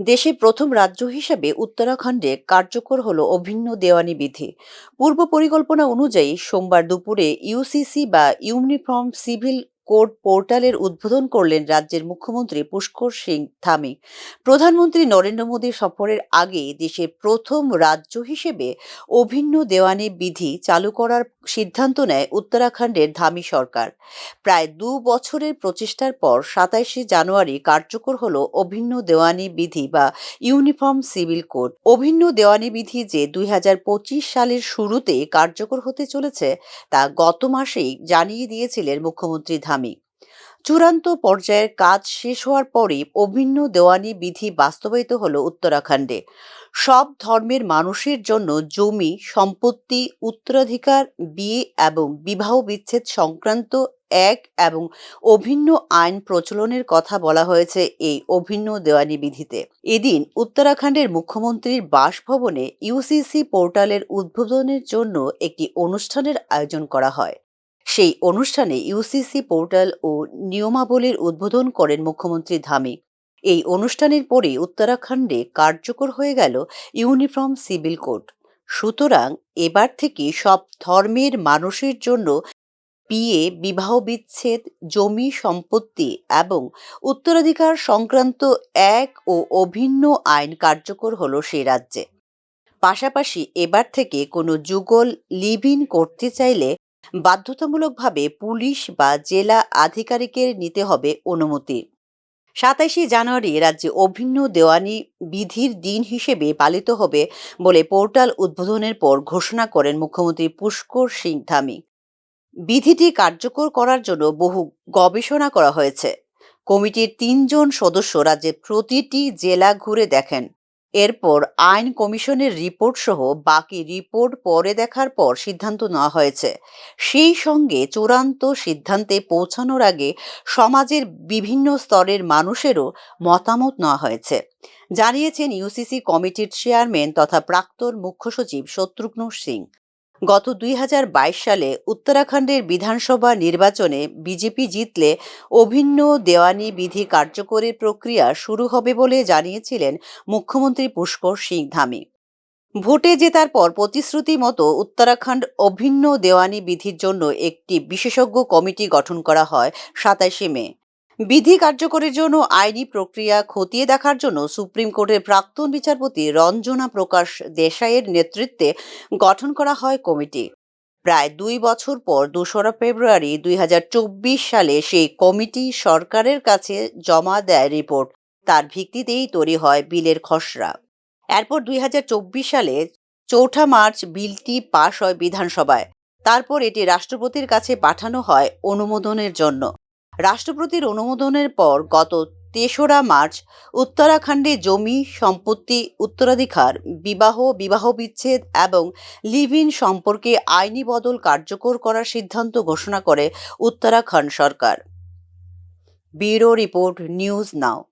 দেশে প্রথম রাজ্য হিসেবে উত্তরাখণ্ডে কার্যকর হল অভিন্ন দেওয়ানি বিধি। পূর্ব পরিকল্পনা অনুযায়ী সোমবার দুপুরে ইউসিসি বা ইউনিফর্ম সিভিল কোড পোর্টালের উদ্বোধন করলেন রাজ্যের মুখ্যমন্ত্রী পুষ্কর সিং ধামি প্রধানমন্ত্রী নরেন্দ্র মোদী সফরের আগে দেশের প্রথম রাজ্য হিসেবে অভিন্ন দেওয়ানি বিধি চালু করার সিদ্ধান্ত নেয় উত্তরাখণ্ডের ধামি সরকার। প্রায় দু বছরের প্রচেষ্টার পর সাতাইশে জানুয়ারি কার্যকর হল অভিন্ন দেওয়ানি বিধি বা ইউনিফর্ম সিভিল কোড। অভিন্ন দেওয়ানি বিধি যে দুই হাজার পঁচিশ সালের শুরুতে কার্যকর হতে চলেছে, তা গত মাসেই জানিয়ে দিয়েছিলেন মুখ্যমন্ত্রী ধামি চূড়ান্ত পর্যায়ের কাজ শেষ হওয়ার পরে অভিন্ন দেওয়ানি বিধি বাস্তবায়িত হলো উত্তরাখণ্ডে। সব ধর্মের মানুষের জন্য জমি, সম্পত্তি, উত্তরাধিকার, বিয়ে এবং বিবাহ বিচ্ছেদ সংক্রান্ত এক এবং অভিন্ন আইন প্রচলনের কথা বলা হয়েছে এই অভিন্ন দেওয়ানি বিধিতে। এদিন উত্তরাখণ্ডের মুখ্যমন্ত্রীর বাসভবনে ইউসিসি পোর্টালের উদ্বোধনের জন্য একটি অনুষ্ঠানের আয়োজন করা হয়। সেই অনুষ্ঠানে ইউসিসি পোর্টাল ও নিয়মাবলীর উদ্বোধন করেন মুখ্যমন্ত্রী ধামি। এই অনুষ্ঠানের পরে উত্তরাখণ্ডে কার্যকর হয়ে গেল ইউনিফর্ম সিভিল কোড। সুতরাং এবার থেকে সব ধর্মের মানুষের জন্য বিয়ে, বিবাহ বিচ্ছেদ, জমি সম্পত্তি এবং উত্তরাধিকার সংক্রান্ত এক ও অভিন্ন আইন কার্যকর হলো সে রাজ্যে। পাশাপাশি এবার থেকে কোনো যুগল লিভ ইন করতে চাইলে বাধ্যতামূলকভাবে পুলিশ বা জেলা আধিকারিকের নিতে হবে অনুমতি। সাতাইশে জানুয়ারি রাজ্যে অভিন্ন দেওয়ানি বিধির দিন হিসেবে পালিত হবে বলে পোর্টাল উদ্বোধনের পর ঘোষণা করেন মুখ্যমন্ত্রী পুষ্কর সিং ধামি। বিধিটি কার্যকর করার জন্য বহু গবেষণা করা হয়েছে। কমিটির তিনজন সদস্য রাজ্যের প্রতিটি জেলা ঘুরে দেখেন। এরপর আইন কমিশনের রিপোর্ট সহ বাকি রিপোর্ট পরে দেখার পর সিদ্ধান্ত নেওয়া হয়েছে। সেই সঙ্গে চূড়ান্ত সিদ্ধান্তে পৌঁছানোর আগে সমাজের বিভিন্ন স্তরের মানুষেরও মতামত নেওয়া হয়েছে। জানিয়েছেন ইউসিসি কমিটির চেয়ারম্যান তথা প্রাক্তন মুখ্য সচিব শত্রুঘ্ন সিং। গত দুই হাজার বাইশ সালে উত্তরাখণ্ডের বিধানসভা নির্বাচনে বিজেপি জিতলে অভিন্ন দেওয়ানি বিধি কার্যকরের প্রক্রিয়া শুরু হবে বলে জানিয়েছিলেন মুখ্যমন্ত্রী পুষ্কর সিং ধামি। ভোটে জেতার পর প্রতিশ্রুতি মতো উত্তরাখণ্ড অভিন্ন দেওয়ানি বিধির জন্য একটি বিশেষজ্ঞ কমিটি গঠন করা হয় সাতাশে মে। বিধি কার্যকরের জন্য আইনি প্রক্রিয়া খতিয়ে দেখার জন্য সুপ্রিম কোর্টের প্রাক্তন বিচারপতি রঞ্জনা প্রকাশ দেশাইয়ের নেতৃত্বে গঠন করা হয় কমিটি। প্রায় দুই বছর পর দোসরা ফেব্রুয়ারি দুই হাজার চব্বিশ সালে সেই কমিটি সরকারের কাছে জমা দেয় রিপোর্ট। তার ভিত্তিতেই তৈরি হয় বিলের খসড়া। এরপর দুই হাজার চব্বিশ সালে চৌঠা মার্চ বিলটি পাশ হয় বিধানসভায়। তারপর এটি রাষ্ট্রপতির কাছে পাঠানো হয় অনুমোদনের জন্য। রাষ্ট্রপতির অনুমোদনের পর গত তেসরা মার্চ উত্তরাখণ্ডে জমি সম্পত্তি উত্তরাধিকার, বিবাহ বিবাহ বিচ্ছেদ এবং লিভ ইন সম্পর্কে আইনি বদল কার্যকর করার সিদ্ধান্ত ঘোষণা করে উত্তরাখণ্ড সরকার। Bureau report news now.